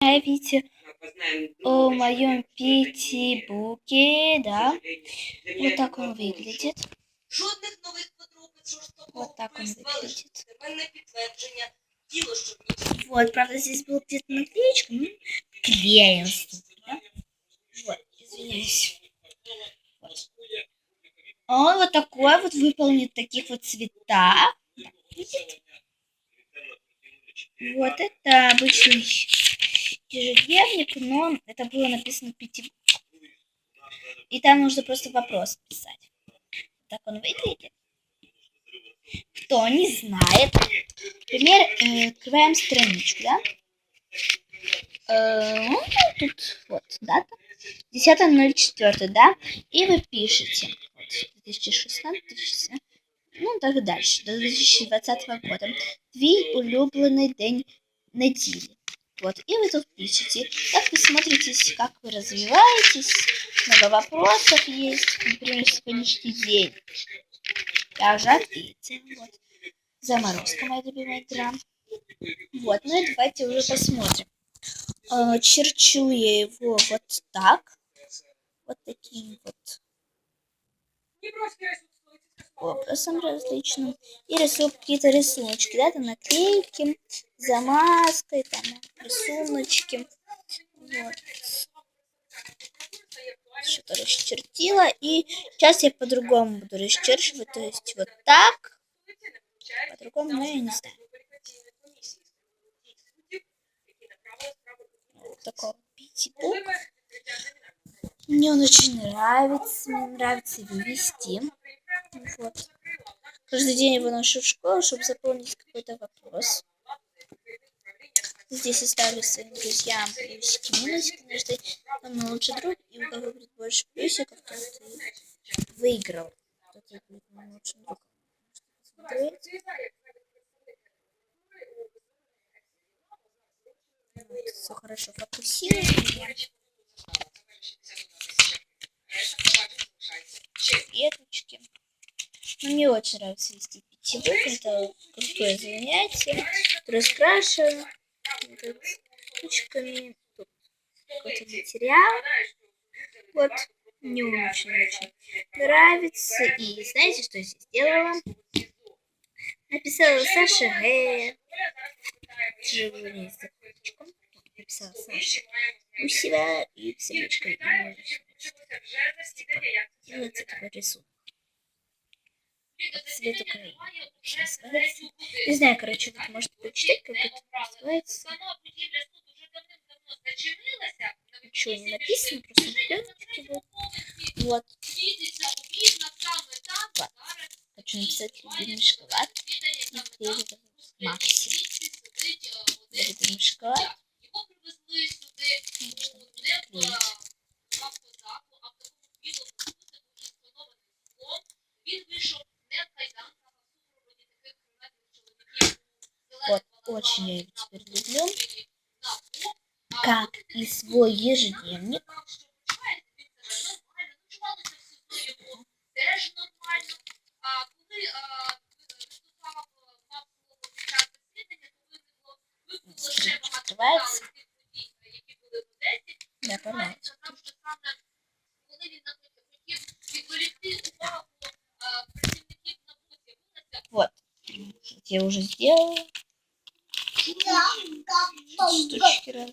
видите о моем питибуке, да. Вот так он выглядит. Жодних нових подробиць жорстокого Вот так он вбивства, лише выглядит. достеменне підтвердження. Тіло, що в ній Вот, правда, здесь был где-то наклеечка, ну, клеем, да? Вот, извиняюсь. Вот. Он вот такой вот выполнен в таких вот цветах. Так, видите? Вот это обычный ежедневник, но это было написано пяти. И там нужно просто вопрос писать. Так он выглядит. Кто не знает. Например, э, открываем страничку, да? Э, ну, тут вот дата. 10.04, да? И вы пишете. Вот, 2016, 2017, ну, так дальше, до 2020 года. Твій улюблений день недели. Вот, и вы тут пишете, как вы смотритесь, как вы развиваетесь. Много вопросов есть, например, сегодняшний день. Я уже ответила. Вот. Заморозка, моя любимая игра. Вот, ну и давайте уже посмотрим. Э, Черчу я его вот так. Вот таким вот образом различным. И рисую какие-то рисуночки, да, там наклейки, замазкой, там рисуночки. Вот. Что-то расчертила. И сейчас я по-другому буду расчерчивать. То есть вот так. По-другому, но я не знаю. Вот такого пятибук. Мне он очень нравится. Мне нравится его вести. Вот. Каждый день его ношу в школу, чтобы заполнить какой-то вопрос. Здесь я ставлю своим друзьям плюсики, минусики, потому что самый лучший друг, и у кого будет больше плюсиков, тот и выиграл. Тот и будет моим лучшим. Смотреть. Все хорошо фокусируется. Веточки. Ну, мне очень нравится вести пятибук. Это крутое занятие. Раскрашиваю ручками. Тут какой-то материал. Вот. Мне он очень-очень нравится. И знаете, что я сделала? Написала Саша Г. Не закруточком. Написала Саша Гусева и сердечко. И делается такой рисунок. Цвет Украины. Не знаю, короче, вы можете прочитать, как это называется. Ничего не написано, просто пленочки вот. Вот. Вот. Хочу написать любимый шоколад. Макси. Любимый шоколад. Можно клеить. Вот, очень я его теперь люблю. Как и свой ежедневник. Открывается. Да, понравилось. Вот. Я уже сделала. Штучки раз.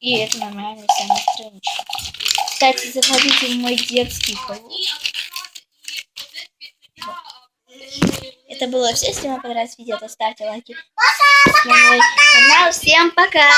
И это нормально самая страничка. Кстати, заходите в мой детский клуб. Это было все. Если вам понравилось видео, то ставьте лайки на мой канал. Всем пока!